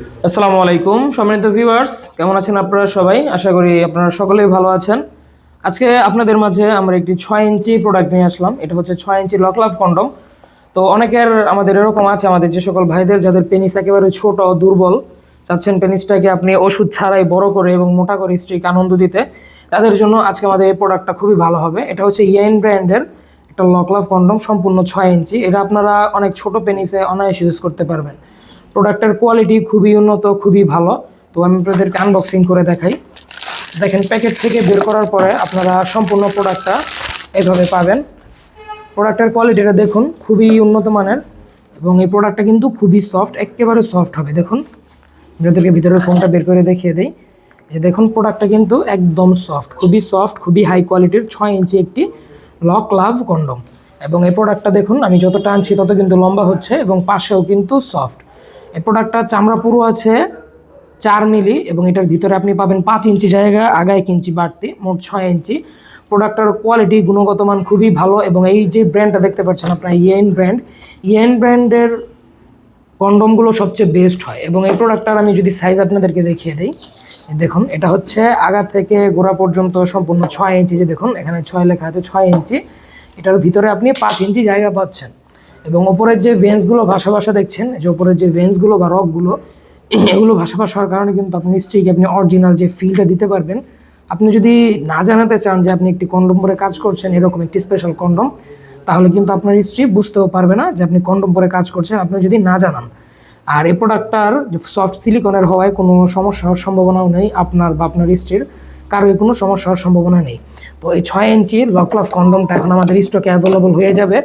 আসসালামু আলাইকুম সম্মানিত ভিউয়ার্স, কেমন আছেন আপনারা সবাই? আশা করি আপনারা সকলেই ভালো আছেন। আজকে আপনাদের মাঝে আমরা একটি ছয় ইঞ্চি প্রোডাক্ট নিয়ে আসলাম। এটা হচ্ছে ছয় ইঞ্চি লকলাভ কন্ডম তো অনেকের আমাদের এরকম আছে, আমাদের যে সকল ভাইদের, যাদের পেনিস একেবারে ছোট দুর্বল, চাচ্ছেন পেনিসটাকে আপনি ওষুধ ছাড়াই বড় করে এবং মোটা করে স্ত্রীকে আনন্দ দিতে, তাদের জন্য আজকে আমাদের এই প্রোডাক্টটা খুবই ভালো হবে। এটা হচ্ছে ইয়েন ব্র্যান্ডের একটা লকলাভ কন্ডম সম্পূর্ণ ছয় ইঞ্চি। এটা আপনারা অনেক ছোট পেনিসে অনায়াসে ইউজ করতে পারবেন। প্রোডাক্টের কোয়ালিটি খুবই উন্নত, খুবই ভালো। তো আমি আপনাদেরকে আনবক্সিং করে দেখাই। দেখেন প্যাকেট থেকে বের করার পরে আপনারা সম্পূর্ণ প্রোডাক্টটা এভাবে পাবেন। প্রোডাক্টের কোয়ালিটিটা দেখুন, খুবই উন্নত মানের। এবং এই প্রোডাক্টটা কিন্তু খুবই সফট একেবারে সফট হবে, দেখুন। আপনাদেরকে ভিতরে ফোনটা বের করে দেখিয়ে দিই। এই দেখুন প্রোডাক্টটা কিন্তু একদম সফট খুবই সফট খুবই হাই কোয়ালিটির ছয় ইঞ্চি একটি লক লাভ কন্ডম এবং এই প্রোডাক্টটা দেখুন, আমি যত টানছি তত কিন্তু লম্বা হচ্ছে এবং পাশেও কিন্তু সফট এই প্রোডাক্টটা চামড়া পুরো আছে চার মিলি এবং এটার ভিতরে আপনি পাবেন পাঁচ ইঞ্চি জায়গা, আগায় ইঞ্চি বাড়তি, মোট ছয় ইঞ্চি। প্রোডাক্টটার কোয়ালিটি গুণগত মান খুবই ভালো এবং এই যে ব্র্যান্ডটা দেখতে পাচ্ছেন আপনার ইয়েন ব্র্যান্ড ইয়েন ব্র্যান্ডের কন্ডমগুলো সবচেয়ে বেস্ট হয় এবং এই প্রোডাক্টটার আমি যদি সাইজ আপনাদেরকে দেখিয়ে দিই দেখুন, এটা হচ্ছে আগা থেকে গোড়া পর্যন্ত সম্পূর্ণ ছয় ইঞ্চি, যে দেখুন, এখানে ছয় লেখা আছে, ছয় ইঞ্চি। এটার ভিতরে আপনি পাঁচ ইঞ্চি জায়গা পাচ্ছেন। এবং ওপরের যে ভেন্সগুলো ভাসা ভাসা দেখছেন যে ওপরের যে ভেন্সগুলো বা রকগুলো এগুলো ভাসা ভাসা হওয়ার কারণে কিন্তু আপনি স্ত্রীকে আপনি অরিজিনাল যে ফিলটা দিতে পারবেন। আপনি যদি না জানাতে চান যে আপনি একটি কন্ডম পরে কাজ করছেন, এরকম একটি স্পেশাল কন্ডম তাহলে কিন্তু আপনার স্ত্রী বুঝতেও পারবে না যে আপনি কন্ডম পরে কাজ করছেন, আপনি যদি না জানান। আর এই প্রোডাক্টটার সফট সিলিকনের হওয়ায় কোনো সমস্যা হওয়ার সম্ভাবনাও নেই, আপনার বা আপনার স্ত্রীর কারোই কোনো সমস্যা হওয়ার সম্ভাবনা নেই। তো এই ছয় ইঞ্চি লকলাভ কন্ডমটা এখন আমাদের স্টকে অ্যাভেলেবল হয়ে যাবে।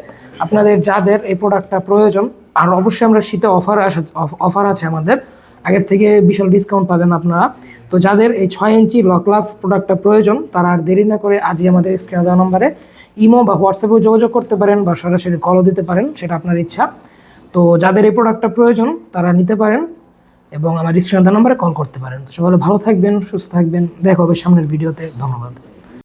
আপনাদের যাদের এই প্রোডাক্টটা প্রয়োজন, আর অবশ্যই আমরা শীতে অফার আসা অফার আছে আমাদের, আগের থেকে বিশাল ডিসকাউন্ট পাবেন আপনারা। তো যাদের এই ছয় ইঞ্চি লকলাভ প্রোডাক্টটা প্রয়োজন, তারা আর দেরি না করে আজই আমাদের স্ক্রিনে দেওয়া নম্বরে ইমো বা হোয়াটসঅ্যাপেও যোগাযোগ করতে পারেন বা সরাসরি কলও দিতে পারেন, সেটা আপনার ইচ্ছা। তো যাদের এই প্রোডাক্টটা প্রয়োজন, তারা নিতে পারেন এবং আমার স্ক্রিনে দেওয়া নম্বরে কল করতে পারেন। তো সকলে ভালো থাকবেন, সুস্থ থাকবেন। দেখা হবে সামনের ভিডিওতে ধন্যবাদ।